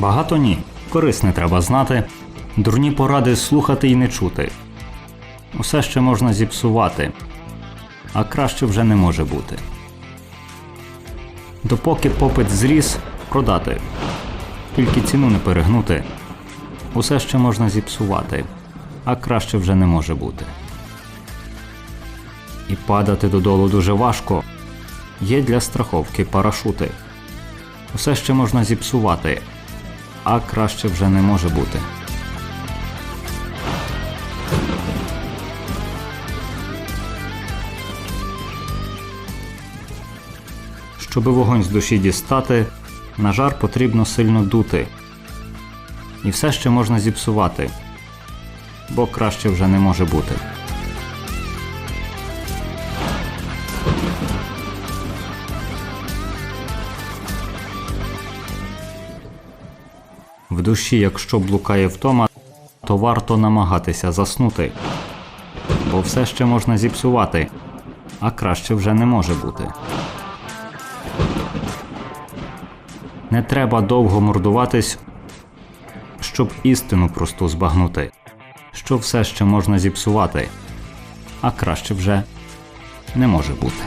Багато ні. Корисне треба знати. Дурні поради слухати і не чути. Усе ще можна зіпсувати, а краще вже не може бути. Допоки попит зріс, продати. Тільки ціну не перегнути. Усе ще можна зіпсувати, а краще вже не може бути. І падати додолу дуже важко. Є для страховки парашути. Усе ще можна зіпсувати, а краще вже не може бути. Щоби вогонь з душі дістати, на жар потрібно сильно дути. І все ще можна зіпсувати, бо краще вже не може бути. В душі, якщо блукає втома, то варто намагатися заснути, бо все ще можна зіпсувати, а краще вже не може бути. Не треба довго мордуватись, щоб істину просту збагнути, що все ще можна зіпсувати, а краще вже не може бути.